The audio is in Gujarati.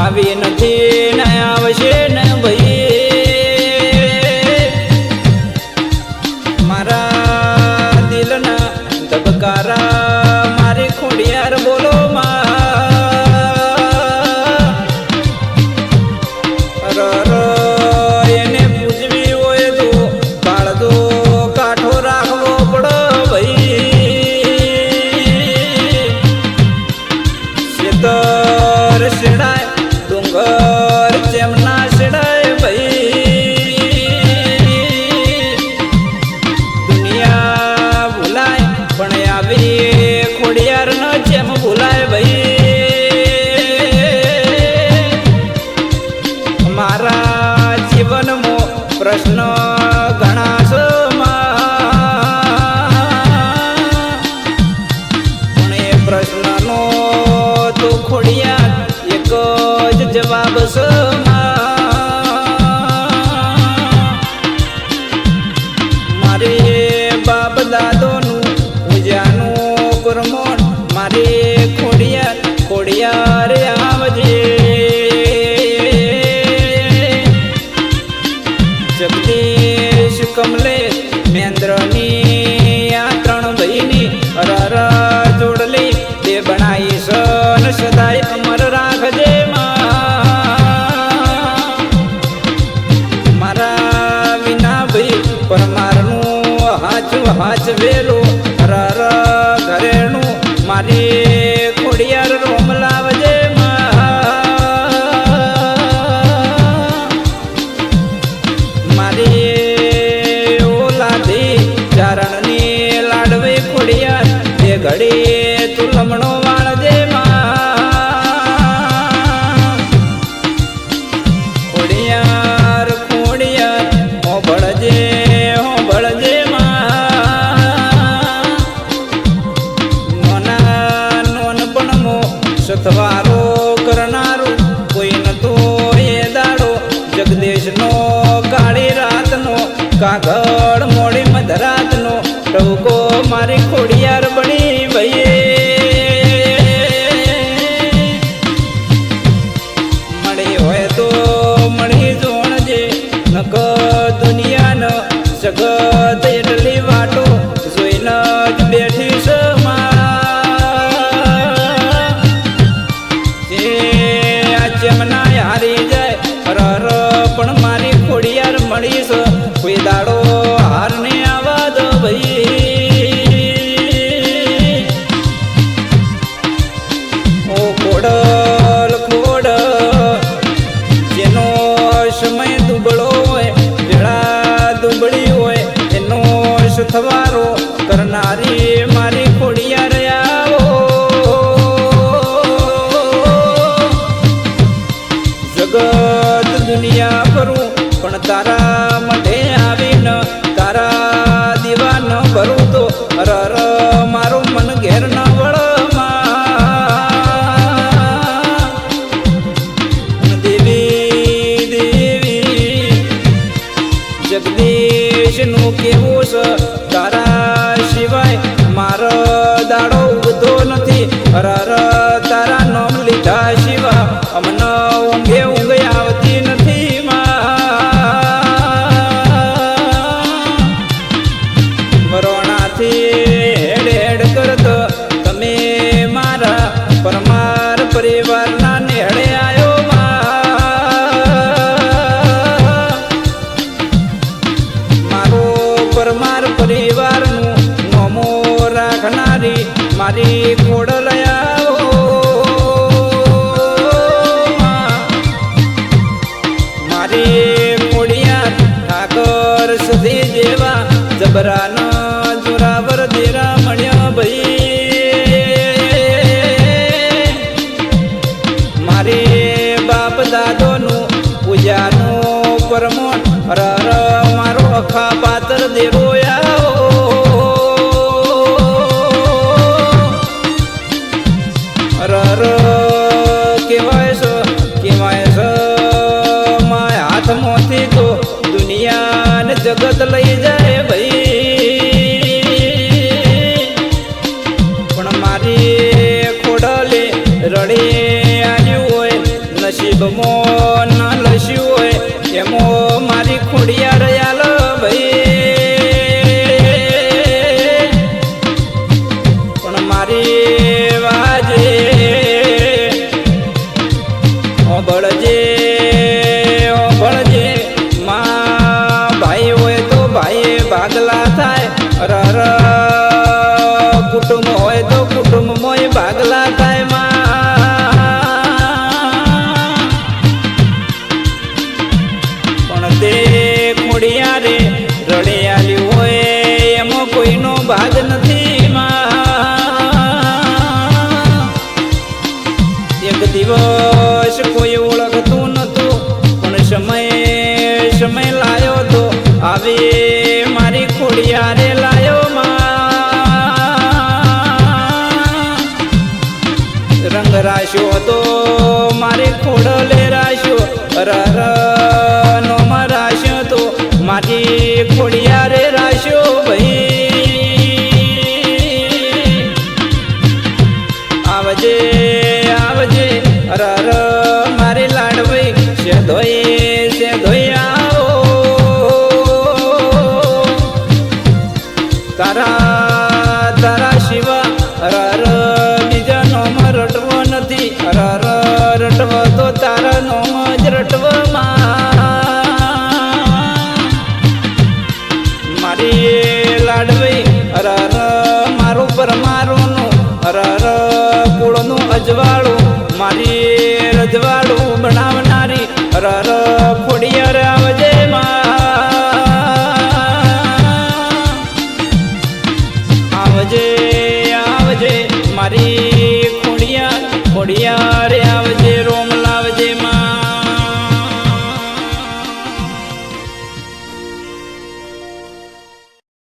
આવી નથી. મારા જીવનમાં પ્રશ્ન કમલે મેન્દ્રની આ ત્રણ બહેની અરર જોડલી તે બનાઈ સન સદાય અમર રાખજે મારા વિના ભાઈ પરમારનું હાચ હાચ વેલું ra ra બરાનો દેરા મળ્યો ભાઈ. મારે બાપ દાદોનું પૂજાનો પરમો રર મારો અખા પાત્ર દેવો રર કેવાય છે કેવાય છે મારા હાથમાંથી તો દુનિયા જગત લઈ નસીબમો ના લસ્યું ખોડિયા રે રડિયાલી હોય એમાં કોઈનો ભાગ નથી એક દિવસ કોઈ ઓળખતું નતું, પણ સમય સમય લાયો તો, આવે મારી ખોડિયારે લાયો માં. રંગ રાશ્યો તો મારી ખોડિયારે મારી લાડવી. અરર, મારું પરમારુંનું અરર, કુળનું અજવાળું. મારી રજવાળું બનાવનારી. અરર ખોડિયાર આવજે માં. આવજે આવજે, મારી ખોડિયાર આવજે